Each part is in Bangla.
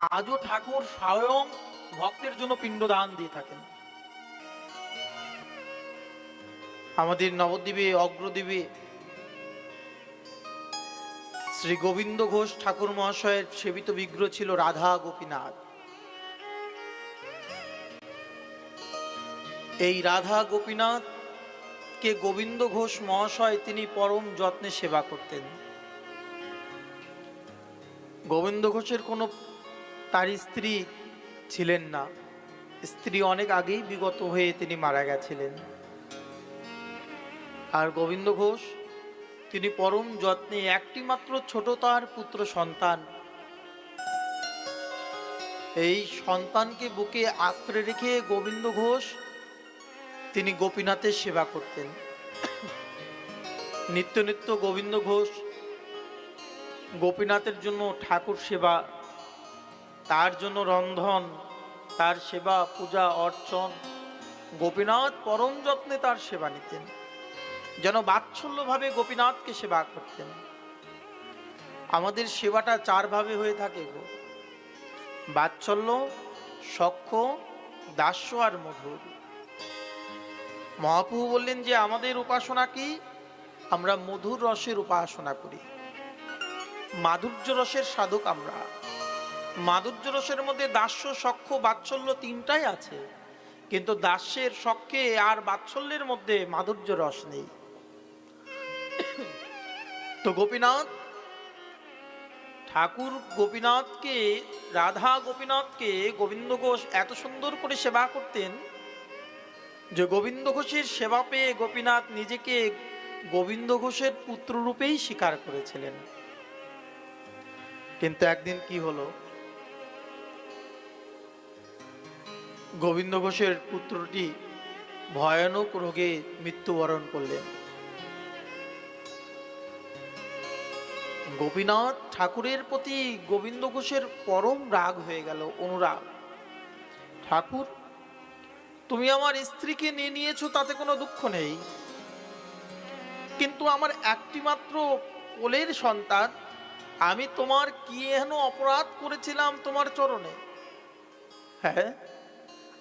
আজও ঠাকুর স্বয়ং ভক্তের জন্য পিণ্ডদান দিয়ে থাকেন। আমাদের নবদ্বীপে, অগ্রদ্বীপে শ্রী গোবিন্দ ঘোষ ঠাকুর মহাশয়ের সেবিত বিগ্রহ ছিল রাধা গোপীনাথ। এই রাধা গোপীনাথ কে গোবিন্দ ঘোষ মহাশয় তিনি পরম যত্নে সেবা করতেন। গোবিন্দ ঘোষের কোনো তার স্ত্রী ছিলেন না। স্ত্রী অনেক আগেই বিগত হয়ে তিনি মারা গেছিলেন। আর গোবিন্দ ঘোষ, তিনি পরম যত্নে একটি মাত্র ছোট তার পুত্র সন্তান। এই সন্তানকে বুকে আঁকড়ে রেখে গোবিন্দ ঘোষ তিনি গোপীনাথের সেবা করতেন। নিত্য নিত্য গোবিন্দ ঘোষ গোপীনাথের জন্য ঠাকুর সেবা তার জন্য রন্ধন, তার সেবা, পূজা, অর্চন। গোপীনাথ পরম যত্নে তার সেবা নিতেন। যেন বাৎসল্যভাবে গোপীনাথকে সেবা করতেন। আমাদের সেবাটা চারভাবে হয়ে থাকে গো। বাৎসল্য, সখ্য, দাস্য আর মধুর। মহাপ্রভু বললেন যে, আমাদের উপাসনা কি? আমরা মধুর রসের উপাসনা করি। মাধুর্য রসের সাধক আমরা। মাধুর্য রসের মধ্যে দাস্য, সখ্য, বাৎসল্য তিনটাই আছে। কিন্তু দাস্যের সখ্যে আর বাৎসল্যের মধ্যে মাধুর্য রস নেই। তো গোপীনাথ, ঠাকুর গোপীনাথকে, রাধা গোপীনাথকে গোবিন্দ ঘোষ এত সুন্দর করে সেবা করতেন যে গোবিন্দ ঘোষের সেবা পেয়ে গোপীনাথ নিজেকে গোবিন্দ ঘোষের পুত্ররূপেই স্বীকার করেছিলেন। কিন্তু একদিন কি হলো? গোবিন্দ ঘোষের পুত্রটি ভয়ানক রোগে মৃত্যুবরণ করলেন। গোপীনাথ ঠাকুরের প্রতি গোবিন্দ ঘোষের পরম রাগ হয়ে গেল, অনুরাগ। ঠাকুর, তুমি আমার স্ত্রীকে নিয়ে নিয়েছো, তাতে কোনো দুঃখ নেই। কিন্তু আমার একটি মাত্র কোলের সন্তান, আমি তোমার কি এহেন অপরাধ করেছিলাম তোমার চরণে? হ্যাঁ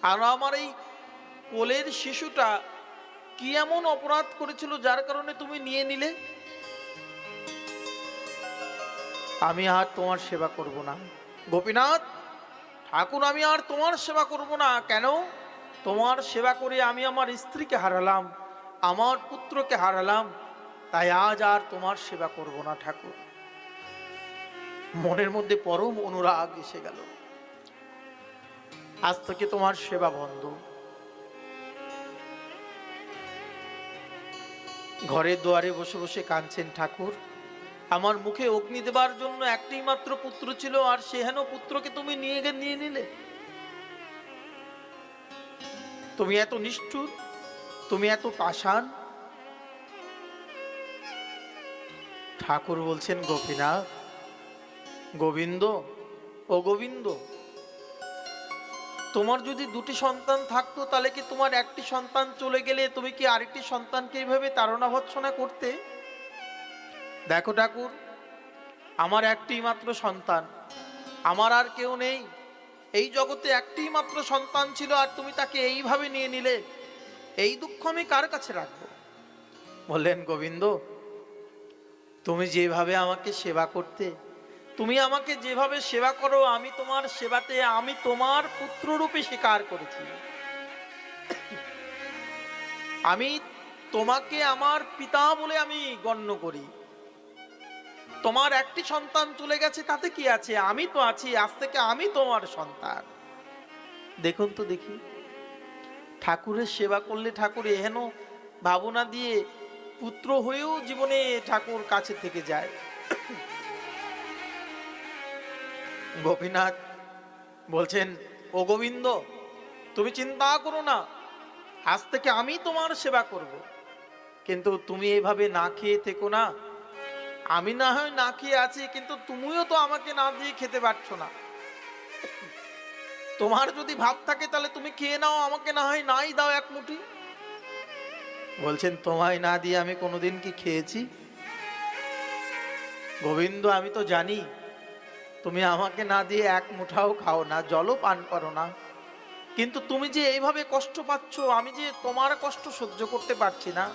আর আমার এই কোলের শিশুটা কি এমন অপরাধ করেছিল যার কারণে তুমি নিয়ে নিলে? আমি আর তোমার সেবা করব না। গোপীনাথ, ঠাকুর, আমি আর তোমার সেবা করব না। কেন? তোমার সেবা করে আমি আমার স্ত্রীকে হারালাম, আমার পুত্রকে হারালাম, তাই আজ আর তোমার সেবা করব না, ঠাকুর। মনের মধ্যে পরম অনুরাগ এসে গেল। আজ থেকে তোমার সেবা বন্ধ। ঘরের দুয়ারে বসে বসে কাঁদছেন ঠাকুর। আমার মুখে অগ্নি দেবার জন্য একটি মাত্র পুত্র ছিল, আর সেহেন পুত্রকে তুমি নিয়ে গে নিয়ে নিলে? তুমি এত নিষ্ঠুর, তুমি এত পাষাণ। ঠাকুর বলছেন, গোপীনাথ, গোবিন্দ ও গোবিন্দ তোমার যদি দুটি সন্তান থাকতো, তাহলে কি তোমার একটি সন্তান চলে গেলে তুমি কি আরেকটি সন্তানকে এইভাবে তাড়না ভৎসনা করতে? দেখো ঠাকুর, আমার একটি মাত্র সন্তান, আমার আর কেউ নেই। এই জগতে একটি মাত্র সন্তান ছিল আর তুমি তাকে এইভাবে নিয়ে নিলে। এই দুঃখ আমি কার কাছে রাখব? বললেন গোবিন্দ, তুমি যেভাবে আমাকে সেবা করতে তুমি আমাকে যেভাবে সেবা করো, আমি তোমার সেবাতে, আমি তোমার পুত্ররূপে স্বীকার করেছি। আমি তোমাকে আমার পিতা বলে আমি গণ্য করি। তোমার একটি সন্তান চলে গেছে, তাতে কি আছে? আমি তো আছি, আজ থেকে আমি তোমার সন্তান। দেখুন তো দেখি, ঠাকুরের সেবা করলে ঠাকুর এহেন ভাবনা দিয়ে পুত্র হয়েও জীবনে ঠাকুর কাছে থেকে যায়। গোপীনাথ বলছেন, ও গোবিন্দ, তুমি চিন্তা করো না, আজ থেকে আমি তোমার সেবা করব। কিন্তু তুমি এইভাবে না খেয়ে থেকো না। আমি না হয় না খেয়ে আছি, কিন্তু তুমিও তো আমাকে না দিয়ে খেতে পারছ না। তোমার যদি ভাব থাকে, তাহলে তুমি খেয়ে নাও, আমাকে না হয় নাই দাও এক মুঠি। বলছেন, তোমায় না দিয়ে আমি কোনোদিন কি খেয়েছি? গোবিন্দ, আমি তো জানি তুমি আমাকে না দিয়ে এক মুঠাও খাও না, জলও পান করো না। কিন্তু তুমি যে এইভাবে কষ্ট পাচ্ছ, আমি যে তোমার কষ্ট সহ্য করতে পারছি না।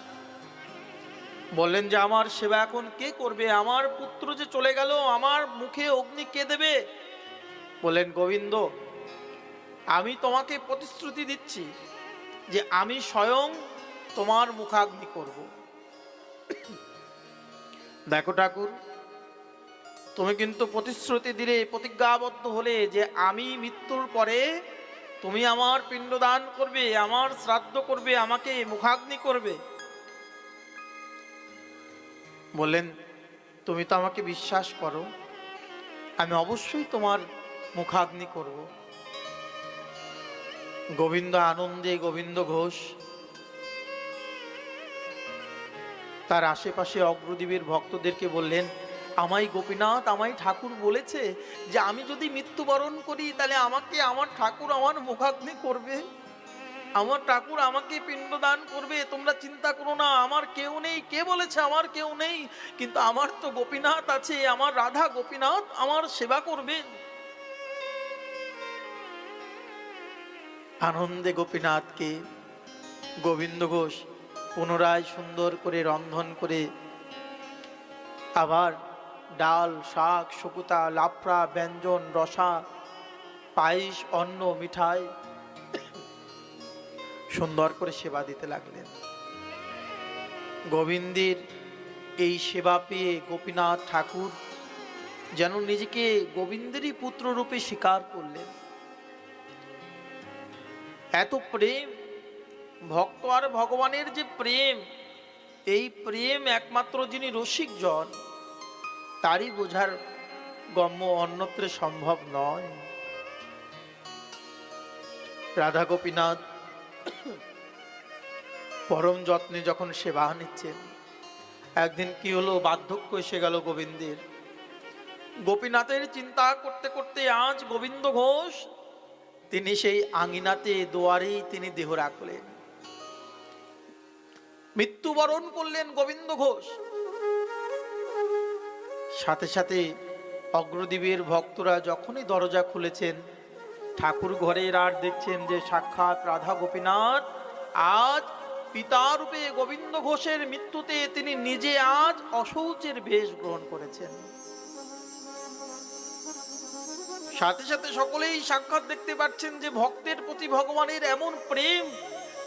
বললেন যে, আমার সেবা এখন কে করবে? আমার পুত্র যে চলে গেল, আমার মুখে অগ্নি কে দেবে? বললেন, গোবিন্দ, আমি তোমাকে প্রতিশ্রুতি দিচ্ছি যে, আমি স্বয়ং তোমার মুখাগ্নি করব। দেখো ঠাকুর তুমি কিন্তু প্রতিশ্রুতি দিলে, প্রতিজ্ঞাবদ্ধ হলে যে আমি মৃত্যুর পরে তুমি আমার পিণ্ডদান করবে, আমার শ্রাদ্ধ করবে, আমাকে মুখাগ্নি করবে। বললেন, তুমি তো আমাকে বিশ্বাস করো, আমি অবশ্যই তোমার মুখাগ্নি করব। গোবিন্দ আনন্দে গোবিন্দ ঘোষ তার আশেপাশে অগ্রদীপের ভক্তদেরকে বললেন আমায় গোপীনাথ, আমায় ঠাকুর বলেছে যে আমি যদি মৃত্যুবরণ করি, তাহলে আমাকে আমার ঠাকুর আমার মুখাগ্নি করবে। আমার ঠাকুর আমাকে পিণ্ডদান করবে। তোমরা চিন্তা করো না, আমার কেউ নেই। কে বলেছে আমার কেউ নেই? কিন্তু আমার তো গোপীনাথ আছে, আমার রাধা গোপীনাথ আমার সেবা করবে। আনন্দে গোপীনাথকে গোবিন্দ ঘোষ পুনরায় সুন্দর করে রন্ধন করে আবার ডাল, শাক, শুকুতা লাফড়া ব্যঞ্জন, রসা, পায়েস, অন্ন, মিঠাই সুন্দর করে সেবা দিতে লাগলেন। গোবিন্দের এই সেবা পেয়ে গোপীনাথ ঠাকুর যেন নিজেকে গোবিন্দেরই পুত্র রূপে স্বীকার করলেন। এত প্রেম, ভক্ত আর ভগবানের যে প্রেম, এই প্রেম একমাত্র যিনি রসিক জন তারই বোঝার গম্য অন্যত্রে সম্ভব নয়। রাধা গোপীনাথ পরম যত্নে যখন সেবা নিচ্ছেন, একদিন কি হলো, বার্ধক্য এসে গেল গোবিন্দের। গোপীনাথের চিন্তা করতে করতে আজ গোবিন্দ ঘোষ, তিনি সেই আঙিনাতে দোয়ারেই তিনি দেহ রাখলেন। মৃত্যুবরণ করলেন গোবিন্দ ঘোষ। সাথে সাথে অগ্রদীপের ভক্তরা যখনই দরজা খুলেছেন, ঠাকুর ঘরের আর দেখছেন যে সাক্ষাৎ রাধা গোপীনাথ, আজ পিতারূপে গোবিন্দ ঘোষের মৃত্যুতে তিনি নিজে আজ অশৌচের বেশ গ্রহণ করেছেন। সাথে সাথে সকলেই সাক্ষাৎ দেখতে পাচ্ছেন যে ভক্তের প্রতি ভগবানের এমন প্রেম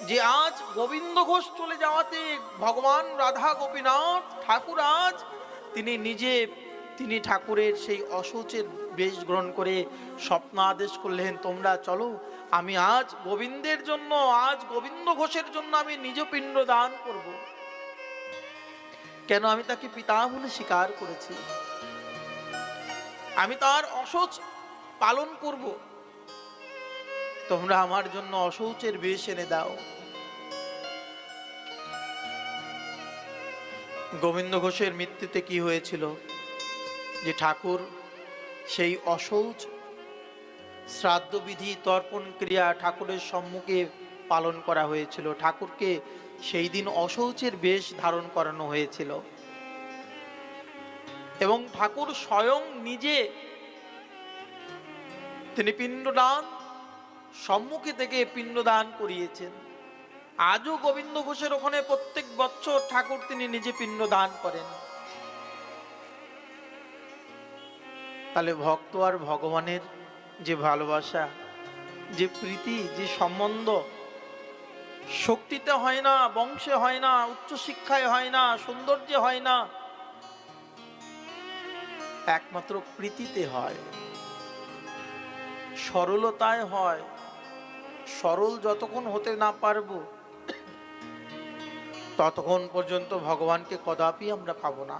যে আজ গোবিন্দ ঘোষ চলে যাওয়াতে ভগবান রাধা গোপীনাথ ঠাকুর আজ তিনি নিজে তিনি ঠাকুরের সেই অশৌচের বেশ গ্রহণ করে স্বপ্ন আদেশ করলেন, তোমরা চলো, আমি আজ গোবিন্দের জন্য, আজ গোবিন্দ ঘোষের জন্য আমি নিজ পিণ্ড দান করব। কেন আমি তাকে পিতা বলে স্বীকার করেছি? আমি তার অশৌচ পালন করব। তোমরা আমার জন্য অশৌচের বেশ এনে দাও। গোবিন্দ ঘোষের মৃত্যুতে কি হয়েছিল? যে ঠাকুর সেই অশৌচ শ্রাদ্ধবিধি তর্পণ ক্রিয়া ঠাকুরের সম্মুখে পালন করা হয়েছিল। ঠাকুরকে সেই দিন অশৌচের বেশ ধারণ করানো হয়েছিল। এবং ঠাকুর স্বয়ং নিজে তিনি পিণ্ডদান, সম্মুখে থেকে পিণ্ডদান করিয়েছেন। আজও গোবিন্দ ঘোষের ওখানে প্রত্যেক বছর ঠাকুর তিনি নিজে পিণ্ডদান করেন। তাহলে ভক্ত আর ভগবানের যে ভালোবাসা, যে প্রীতি, যে সম্বন্ধ, শক্তিতে হয় না, বংশে হয় না, উচ্চশিক্ষায় হয় না, সৌন্দর্যে হয় না, একমাত্র প্রীতিতে হয়, সরলতায় হয়, সরল যতক্ষণ হতে না পারব, ততক্ষণ পর্যন্ত ভগবানকে কদাপি আমরা পাবো না।